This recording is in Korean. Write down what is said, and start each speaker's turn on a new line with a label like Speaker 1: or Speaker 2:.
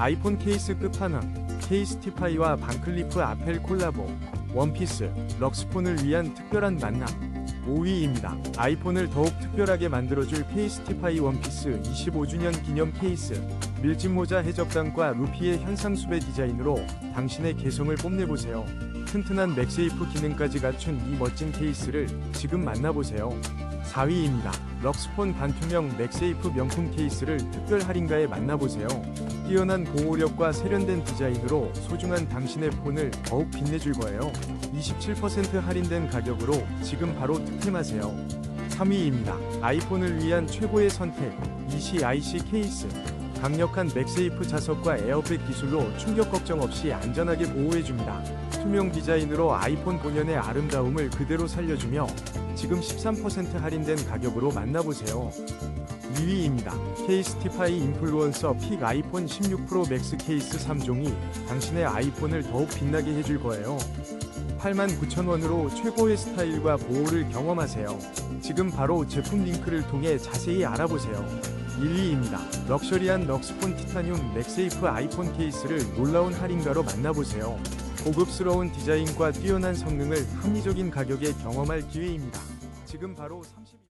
Speaker 1: 아이폰 케이스 끝판왕 케이스티파이와 반클리프 아펠 콜라보 원피스 럭스폰을 위한 특별한 만남 5위입니다. 아이폰을 더욱 특별하게 만들어줄 케이스티파이 원피스 25주년 기념 케이스 밀짚 모자 해적단과 루피의 현상수배 디자인으로 당신의 개성을 뽐내보세요. 튼튼한 맥세이프 기능까지 갖춘 이 멋진 케이스를 지금 만나보세요. 4위입니다. 럭스폰 반투명 맥세이프 명품 케이스를 특별 할인가에 만나보세요. 뛰어난 보호력과 세련된 디자인으로 소중한 당신의 폰을 더욱 빛내줄 거예요. 27% 할인된 가격으로 지금 바로 득템하세요. 3위입니다. 아이폰을 위한 최고의 선택 ECIC 케이스. 강력한 맥세이프 자석과 에어백 기술로 충격 걱정 없이 안전하게 보호해줍니다. 투명 디자인으로 아이폰 본연의 아름다움을 그대로 살려주며 지금 13% 할인된 가격으로 만나보세요. 2위입니다. 케이스티파이 인플루언서 픽 아이폰 16 프로 맥스 케이스 3종이 당신의 아이폰을 더욱 빛나게 해줄 거예요. 89,000원으로 최고의 스타일과 보호를 경험하세요. 지금 바로 제품 링크를 통해 자세히 알아보세요. 1위입니다. 럭셔리한 럭스폰 티타늄 맥세이프 아이폰 케이스를 놀라운 할인가로 만나보세요. 고급스러운 디자인과 뛰어난 성능을 합리적인 가격에 경험할 기회입니다. 지금 바로 30...